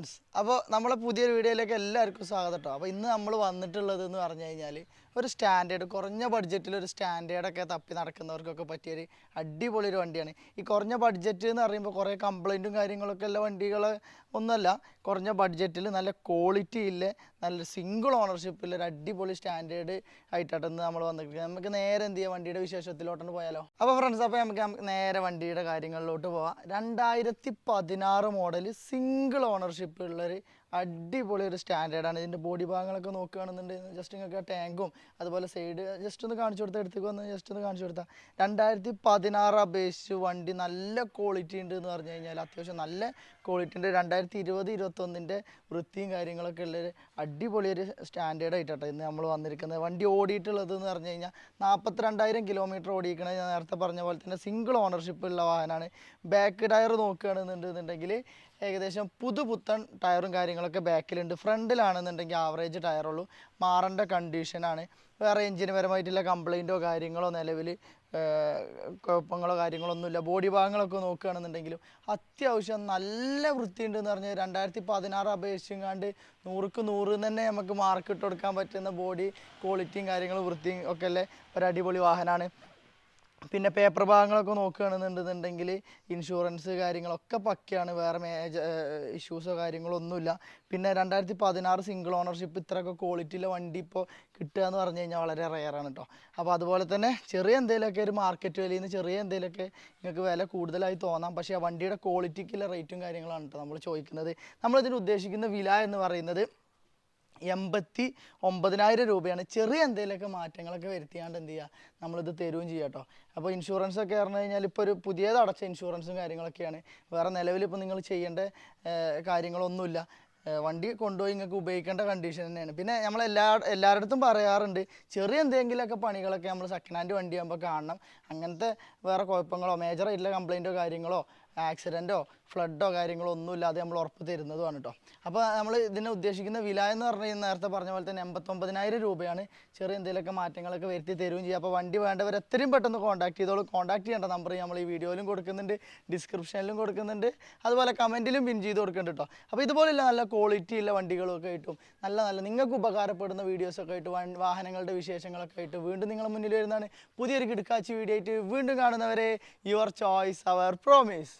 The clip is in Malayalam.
ഫ്രണ്ട്സ് അപ്പോൾ നമ്മളെ പുതിയൊരു വീഡിയോയിലേക്ക് എല്ലാവർക്കും സ്വാഗതം കേട്ടോ അപ്പോൾ ഇന്ന് നമ്മൾ വന്നിട്ടുള്ളത് എന്ന് പറഞ്ഞു കഴിഞ്ഞാൽ ഒരു സ്റ്റാൻഡേർഡ് കുറഞ്ഞ ബഡ്ജറ്റിൽ ഒരു സ്റ്റാൻഡേർഡൊക്കെ തപ്പി നടക്കുന്നവർക്കൊക്കെ പറ്റിയൊരു അടിപൊളി ഒരു വണ്ടിയാണ്. ഈ കുറഞ്ഞ ബഡ്ജറ്റ് എന്ന് പറയുമ്പോൾ കുറേ കംപ്ലൈന്റും കാര്യങ്ങളൊക്കെ ഉള്ള വണ്ടികൾ ഒന്നുമല്ല കുറഞ്ഞ ബഡ്ജറ്റിൽ നല്ല ക്വാളിറ്റി ഇല്ല നല്ല സിംഗിൾ ഓണർഷിപ്പിൽ ഒരു അടിപൊളി സ്റ്റാൻഡേർഡ് ആയിട്ടാണ് നമ്മൾ വന്നിരിക്കുന്നത്. നമുക്ക് നേരെ എന്ത് ചെയ്യാം? വണ്ടിയുടെ വിശേഷത്തിലോട്ടൊന്ന് പോയാലോ? അപ്പോൾ ഫ്രണ്ട്സ് അപ്പോൾ നമുക്ക് നേരെ വണ്ടിയുടെ കാര്യങ്ങളിലോട്ട് പോവാം. രണ്ടായിരത്തി പതിനാറ് മോഡൽ സിംഗിൾ ഓണർഷിപ്പ് ഉള്ളൊരു അടിപൊളി ഒരു സ്റ്റാൻഡേർഡാണ് ഇതിന്റെ ബോഡി ഭാഗങ്ങളൊക്കെ നോക്കുകയാണെന്നുണ്ടെങ്കിൽ ജസ്റ്റ് നിങ്ങൾക്ക് ടാങ്കും അതുപോലെ സൈഡ് ജസ്റ്റ് ഒന്ന് കാണിച്ചു കൊടുത്താൽ എടുത്തേക്ക് വന്ന് ജസ്റ്റ് ഒന്ന് കാണിച്ചു കൊടുത്താൽ രണ്ടായിരത്തി പതിനാറ് അപേക്ഷിച്ച് വണ്ടി നല്ല ക്വാളിറ്റി ഉണ്ട് എന്ന് പറഞ്ഞു കഴിഞ്ഞാൽ അത്യാവശ്യം നല്ല ക്വാളിറ്റി ഉണ്ട്. രണ്ടായിരത്തി ഇരുപത് ഇരുപത്തൊന്നിന്റെ വൃത്തിയും കാര്യങ്ങളൊക്കെ ഉള്ളൊരു അടിപൊളി ഒരു സ്റ്റാൻഡേർഡ് ആയിട്ടാണ് ഇന്ന് നമ്മൾ വന്നിരിക്കുന്നത്. വണ്ടി ഓടിയിട്ടുള്ളത് എന്ന് പറഞ്ഞു കഴിഞ്ഞാൽ നാൽപ്പത്തിരണ്ടായിരം കിലോമീറ്റർ ഓടിക്കണത് ഞാൻ നേരത്തെ പറഞ്ഞ പോലെ തന്നെ സിംഗിൾ ഓണർഷിപ്പ് ഉള്ള വാഹനമാണ്. ബാക്ക് ടയർ നോക്കുകയാണെന്നുണ്ടെന്നുണ്ടെങ്കിൽ ഏകദേശം പുതുപുത്തൻ ടയറും കാര്യങ്ങളൊക്കെ ബാക്കിലുണ്ട്. ഫ്രണ്ടിലാണെന്നുണ്ടെങ്കിൽ ആവറേജ് ടയറുള്ളൂ മാറേണ്ട കണ്ടീഷനാണ് വേറെ എഞ്ചിന് പരമായിട്ടുള്ള കംപ്ലൈന്റോ കാര്യങ്ങളോ നിലവിൽ കുഴപ്പങ്ങളോ കാര്യങ്ങളോ ഒന്നുമില്ല ബോഡി ഭാഗങ്ങളൊക്കെ നോക്കുകയാണെന്നുണ്ടെങ്കിലും അത്യാവശ്യം നല്ല വൃത്തിയുണ്ട് എന്ന് പറഞ്ഞാൽ രണ്ടായിരത്തി പതിനാറ് അപേക്ഷിച്ചെങ്ങാണ്ട് നൂറുക്ക് നൂറ് തന്നെ നമുക്ക് മാർക്ക് ഇട്ട് കൊടുക്കാൻ പറ്റുന്ന ബോഡി ക്വാളിറ്റിയും കാര്യങ്ങളും വൃത്തിയും ഒക്കെ അല്ലേ ഒരു അടിപൊളി വാഹനമാണ്. പിന്നെ പേപ്പർ ഭാഗങ്ങളൊക്കെ നോക്കുകയാണെന്നുണ്ടെന്നുണ്ടെങ്കിൽ ഇൻഷുറൻസ് കാര്യങ്ങളൊക്കെ പക്കയാണ്. വേറെ മേജർ ഇഷ്യൂസോ കാര്യങ്ങളോ ഒന്നുമില്ല പിന്നെ രണ്ടായിരത്തി പതിനാറ് സിംഗിൾ ഓണർഷിപ്പ് ഇത്രയൊക്കെ ക്വാളിറ്റിയിലെ വണ്ടി ഇപ്പോൾ കിട്ടുക എന്ന് പറഞ്ഞു കഴിഞ്ഞാൽ വളരെ റെയറാണ് കേട്ടോ അപ്പോൾ അതുപോലെ തന്നെ ചെറിയ എന്തെങ്കിലുമൊക്കെ ഒരു മാർക്കറ്റ് വിലയിൽ നിന്ന് ചെറിയ എന്തെങ്കിലുമൊക്കെ നിങ്ങൾക്ക് വില കൂടുതലായി തോന്നാം. പക്ഷേ ആ വണ്ടിയുടെ ക്വാളിറ്റിക്കുള്ള റേറ്റും കാര്യങ്ങളാണ് കേട്ടോ നമ്മൾ ചോദിക്കുന്നത്. നമ്മളിതിന് ഉദ്ദേശിക്കുന്ന വില എന്ന് പറയുന്നത് എൺപത്തി ഒമ്പതിനായിരം രൂപയാണ്. ചെറിയ എന്തെങ്കിലുമൊക്കെ മാറ്റങ്ങളൊക്കെ വരുത്തിയാണ്ട് എന്ത് ചെയ്യുക നമ്മളിത് തരുകയും ചെയ്യുക കേട്ടോ. അപ്പോൾ ഇൻഷുറൻസ് ഒക്കെ പറഞ്ഞു കഴിഞ്ഞാൽ ഇപ്പോൾ ഒരു പുതിയത് അടച്ച ഇൻഷുറൻസും കാര്യങ്ങളൊക്കെയാണ്. വേറെ നിലവിൽ ഇപ്പോൾ നിങ്ങൾ ചെയ്യേണ്ട കാര്യങ്ങളൊന്നുമില്ല. വണ്ടി കൊണ്ടുപോയി നിങ്ങൾക്ക് ഉപയോഗിക്കേണ്ട കണ്ടീഷൻ തന്നെയാണ്. പിന്നെ നമ്മൾ എല്ലാ എല്ലായിടത്തും പറയാറുണ്ട് ചെറിയ എന്തെങ്കിലുമൊക്കെ പണികളൊക്കെ നമ്മൾ സെക്കൻഡ് ഹാൻഡ് വണ്ടി ആകുമ്പോൾ കാണണം. അങ്ങനത്തെ വേറെ കുഴപ്പങ്ങളോ മേജർ ആയിട്ടുള്ള കംപ്ലൈന്റോ കാര്യങ്ങളോ ആക്സിഡന്റോ ഫ്ലഡോ കാര്യങ്ങളോ ഒന്നുമില്ലാതെ നമ്മൾ ഉറപ്പ് തരുന്നതുമാണ് കേട്ടോ അപ്പോൾ നമ്മൾ ഇതിനെ ഉദ്ദേശിക്കുന്ന വില എന്ന് പറഞ്ഞു നേരത്തെ പറഞ്ഞ പോലെ തന്നെ എൺപത്തൊമ്പതിനായിരം രൂപയാണ്. ചെറിയ എന്തെങ്കിലുമൊക്കെ മാറ്റങ്ങളൊക്കെ വരുത്തി തരുകയും ചെയ്യും. അപ്പോൾ വണ്ടി വേണ്ടവർ എത്രയും പെട്ടെന്ന് കോൺടാക്ട് ചെയ്തോളൂ. കോൺടാക്ട് ചെയ്യേണ്ട നമ്പർ നമ്മൾ ഈ വീഡിയോയിലും കൊടുക്കുന്നുണ്ട് ഡിസ്ക്രിപ്ഷനിലും കൊടുക്കുന്നുണ്ട്. അതുപോലെ കമന്റിലും പിൻ ചെയ്ത് കൊടുക്കുന്നുണ്ട് കേട്ടോ അപ്പോൾ ഇതുപോലെയുള്ള നല്ല ക്വാളിറ്റി ഉള്ള വണ്ടികളൊക്കെ ആയിട്ടും നല്ല നല്ല നിങ്ങൾക്ക് ഉപകാരപ്പെടുന്ന വീഡിയോസൊക്കെ ആയിട്ട് വാഹനങ്ങളുടെ വിശേഷങ്ങളൊക്കെ ആയിട്ട് വീണ്ടും നിങ്ങളുടെ മുന്നിൽ വരുന്നതാണ്. പുതിയൊരു കിടക്കാച്ചി വീഡിയോ ആയിട്ട് വീണ്ടും കാണുന്നവരെ യുവർ ചോയ്സ് അവർ പ്രോമിസ്